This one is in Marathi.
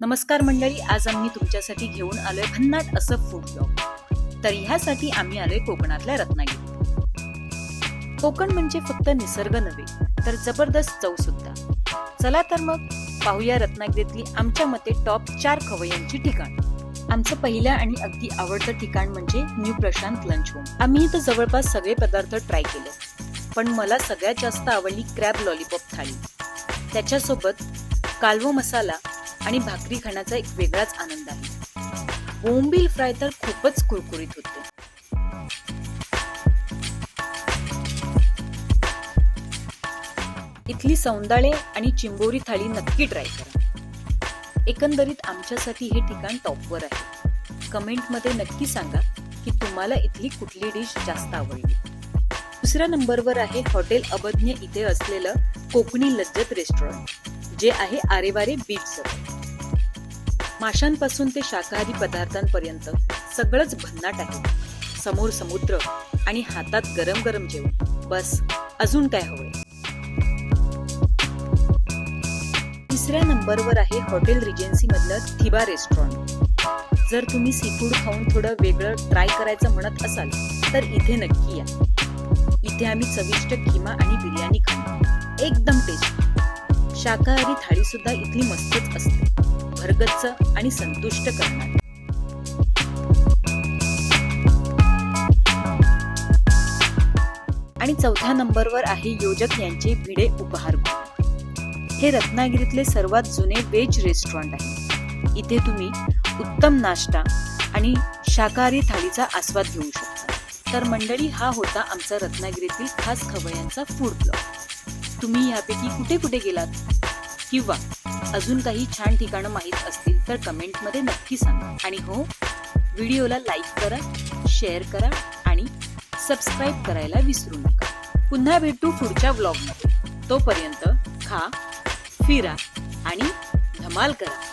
नमस्कार मंडळी आज आम्ही तुमच्यासाठी घेऊन आलोय भन्नाट असं फूड ब्लॉग तर ह्यासाठी आम्ही आलोय कोकणातल्या रत्नागिरी. कोकण म्हणजे फक्त निसर्ग नव्हे तर जबरदस्त चव सुद्धा. चला तर मग पाहूया रत्नागिरीतली आमच्या मते टॉप चार खवय्यांची ठिकाण. आमचं पहिलं आणि अगदी आवडतं ठिकाण म्हणजे न्यू प्रशांत लंच होम आम्ही इथं जवळपास सगळे पदार्थ ट्राय केले. पण मला सगळ्यात जास्त आवडली क्रॅब लॉलीपॉप थाळी. त्याच्यासोबत कालवो मसाला आणि भाकरी खाण्याचा एक वेगळाच आनंद आहे. बोंबील फ्राय तर खूपच कुरकुरीत होते. इथली सौंदाळे आणि चिंबोरी थाळी नक्की ट्राय करा. एकंदरीत आमच्यासाठी हे ठिकाण टॉपवर आहे. कमेंटमध्ये नक्की सांगा की तुम्हाला इथली कुठली डिश जास्त आवडली. दुसऱ्या नंबरवर आहे हॉटेल अबज्ञ इथे असलेलं कोकणी लज्जत रेस्टॉरंट. जे आहे आरेवारे बीच माशांपासून ते शाकाहारी पदार्थांपर्यंत सगळंच भन्नाट आहे. समोर समुद्र आणि हातात गरम गरम जेवण. बस अजून काय हवंय? तिसऱ्या नंबरवर आहे हॉटेल रिजेन्सी मधलं थिबा रेस्टॉरंट जर तुम्ही सीफूड खाऊन थोडं वेगळं ट्राय करायचं म्हणत असाल तर इथे नक्की या. इथे आम्ही चविष्ट किमा आणि बिर्याणी खाऊ. एकदम टेस्टी शाकाहारी थाळी सुद्धा इथली मस्तच असते. भरगच्च आणि संतुष्ट करणार. आणि चौथ्या नंबरवर आहे योजक यांचे भिडे उपहारगृह हे रत्नागिरीतले सर्वात जुने वेज रेस्टॉरंट आहे. इथे तुम्ही उत्तम नाश्ता आणि शाकाहारी थाळीचा आस्वाद घेऊ शकता. तर मंडळी हा होता आमचा रत्नागिरीतील खास खवयांचा फूड ब्लॉग तुम्ही यापैकी कुठे कुठे गेलात? किंवा अजून काही छान ठिकाणं माहीत असतील तर कमेंटमध्ये नक्की सांगा. आणि हो व्हिडिओला लाईक करा शेअर करा आणि सबस्क्राईब करायला विसरू नका. पुन्हा भेटू पुढच्या व्लॉगमध्ये. तोपर्यंत खा फिरा आणि धमाल करा.